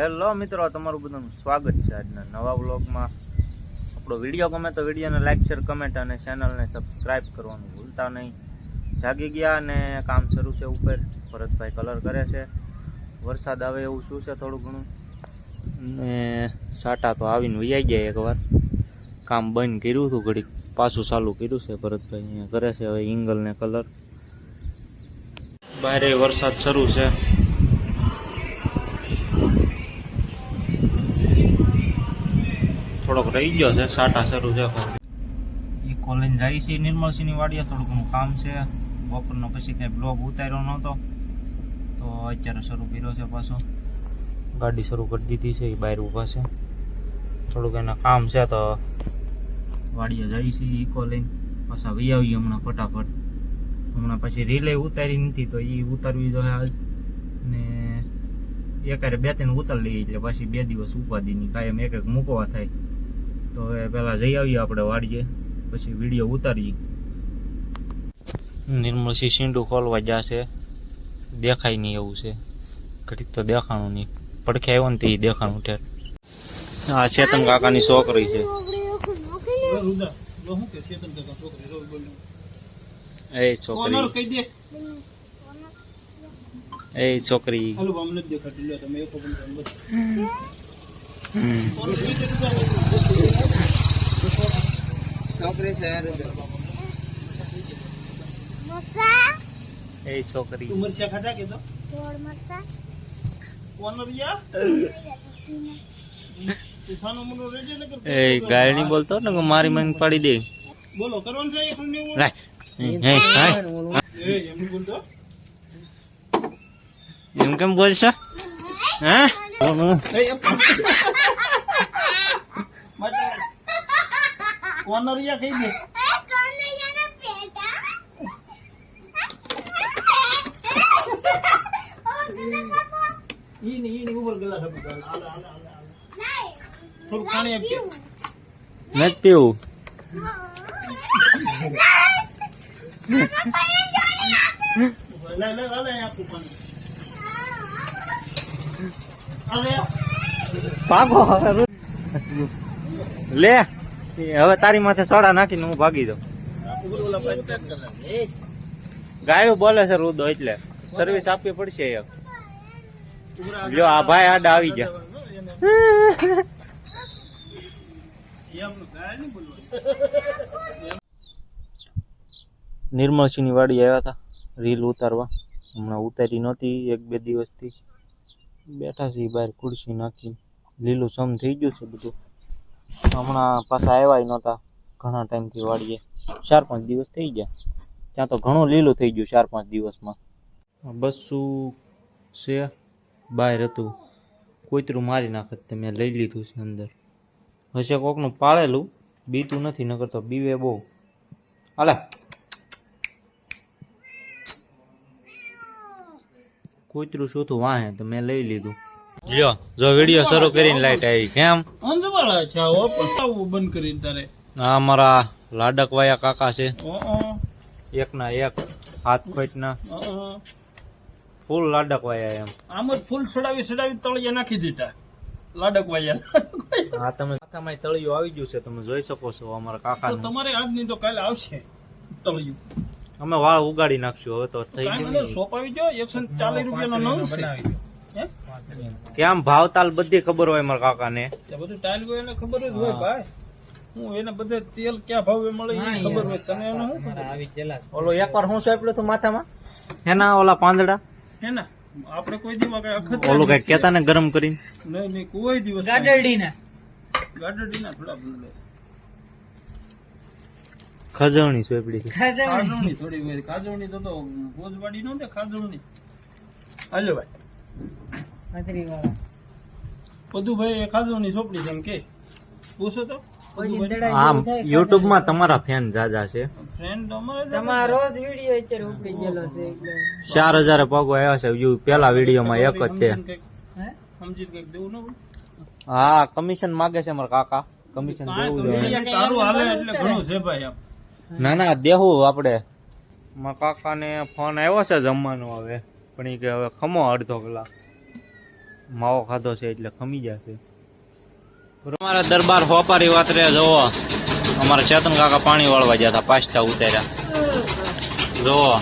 Hello મિત્રો, તમારું બધાનું સ્વાગત છે આજના નવા વ્લોગમાં. આપણો વીડિયો ગમે તો વિડીયોને લાઈક શેર કમેન્ટ અને ચેનલને સબસ્ક્રાઈબ કરવાનું ભૂલતા નહીં. જાગી ગયા અને કામ શરૂ છે ઉપર. ભરતભાઈ કલર કરે છે. વરસાદ આવે એવું શું છે થોડું ઘણું? ને સાટા તો આવીને વૈયા ગયા એકવાર. કામ બંધ કર્યું હતું, ઘડીક પાછું ચાલુ કર્યું છે ભરતભાઈ અહીંયા કરે છે, હવે ઇંગલને કલર બહાર વરસાદ શરૂ છે. થોડોક રહી ગયો છે, સાટા શરૂ છે એ કોલેજ જાય છે નિર્મલસિંહની વાડીએ થોડું ઘણું કામ છે. બપોરનો પછી કંઈ બ્લોગ ઉતાર્યો નહોતો. તો અત્યારે શરૂ કર્યો છે પાછો. ગાડી શરૂ કરી દીધી છે એ બહાર ઊભા છે. થોડુંક એના કામ છે તો વાડીએ જાય છે ઇકો લઈને પાછા વહી આવીએ હમણાં ફટાફટ. હમણાં પછી રિલે ઉતારી નથી, તો એ ઉતારવી જોઈએ આજ ને એકારે બે ત્રણ ઉતારી લઈએ એટલે પછી બે દિવસ ઉપાધિની કાયમ એક એક મૂકવા થાય. તો હવે પહેલાં જઈ આવીએ આપણે વાડીએ પછી વીડિયો ઉતારીએ. નિર્મળસિંહ સીંડું ખોલવા જશે. દેખાય નહીં એવું છે. ઘડીક તો દેખાણું નહીં. પડખે આવ્યો ને તે દેખાણું ઠેર આ ચેતન કાકાની છોકરી છે. એ છોકરી. એ છોકરી. હમ. છોકરી છે એ છોકરી. ગોળ મરસા એ ગાય બોલતો ને કે મારી માંગ પાડી દે. બોલો કરવાનું છે એક ને રાય હે એમ બોલતો એમ કેમ બોલશો? હા એ એમ માટે કોનરિયા કહી દે. એ કનૈયાના પેટા ઓ ગલા કાપો ઈ ની ઈ ની ઉપર ગલા સાબુ થોડું પાણી આપજે. નથી પીવું. પાકો લે. હવે તારી માથે સોડા નાખીને હું ભાગી દઉં ગાયું બોલે છે રૂદો એટલે. સર્વિસ આપવી પડશે લ્યો, આ ભાઈ આડા આવી ગાય. નિર્મળસિંહની વાડી આવ્યા હતા, રીલ ઉતારવા. હમણાં ઉતારી નહોતી, એક બે દિવસથી. બેઠા છીએ બહાર, ખુરશી નાખી લીલું સમ થઈ ગયું છે બધું. હમણાં પાછા આવ્યા નહોતા. ઘણા ટાઈમથી વાળીએ ચાર પાંચ દિવસ થઈ ગયા. ત્યાં તો ઘણું લીલું થઈ ગયું ચાર પાંચ દિવસમાં. બસું છે, બહાર હતું. કોઈતરું મારી નાખત તે મેં લઈ લીધું છે અંદર. હશે કોકનું પાળેલું, બીતું નથી, નકર તો બીવે બહુ. હાલે. કોઈતરું શું થયું વાહે, તો મેં લઈ લીધું. લ્યો, જો વીડિયો શરૂ કરીને લાઈટ આવી. કેમ? અંધવાળા છે પણ બંધ કરી તારે. આ અમારા લાડકવાયા કાકા છે. એક ના એક હાથ ખોટના. ના ફૂલ લાડકવાયા એમ. આમ જ ફૂલ સડાવી સડાવી તળિયા નાખી દીધા. લાડક વાયા આ તમે માથામાં તળિયું આવી ગયું છે તમે જોઈ શકો છો અમારા કાકા તમારે આજ નહીં તો કાલે આવશે તળિયું. અમે વાળ ઉગાડી નાખશું હવે તો થઈ ગયું સોપાવી જો એકસો ચાલીસ રૂપિયાનો છે. કેમ ભાવતાલ બધી ખબર હોય મારા કાકાને? ને બધું ટાઈલ હોય એને ખબર જ હોય ભાઈ. હું એને બધે તેલ ક્યાં ભાવે મળે એ ખબર હોય. તને એને શું ખબર? ઓલો એકવાર હું સાંપડ્યો તો માથામાં? એના ઓલા પાંદડા? હેના? આપણે કોઈ દિવસ કઈ અખત ઓલો કઈ કેતા ને ગરમ કરીને? નહીં નહીં કોઈ દિવસ ગાડડીના ગાડરડીના થોડા બદલે ખજવણી સોપડી ખાજવણી. થોડી ખાજવણી તો તો ભોજવાડી નો ને ખાજવણી. હાલો ભાઈ. બધું ભાઈ ખાજવણી સોપડી છે એમ કે. પૂછો તો. આમ યુટ્યુબમાં તમારા ફેન જાજા છે. ફ્રેન્ડ જ તમારો અત્યારે ઉપડી ગયેલો છે ચાર હજાર પગો આવ્યા છે વ્યૂ પેલા વિડીયોમાં એક જ તે કંઈક હે? સમજી કંઈક દેવું ન હા કમિશન માગે છે મારા કાકા. કમિશન દેવું જોઈએ. તારું હાલે એટલે ઘણું છે ભાઈ ના ના દેવું આપણે. મારા કાકાને ફોન આવ્યો છે જમવાનો હવે. પણ એ કે હવે ખમો અડધો કલાક. માવો ખાધો છે એટલે ખમી જશે. અમારા દરબાર હોપારી વાતરે જોવો અમારા ચેતન કાકા પાણી વાળવા ગયા હતા પાસ્તા ઉતાર્યા. જોવો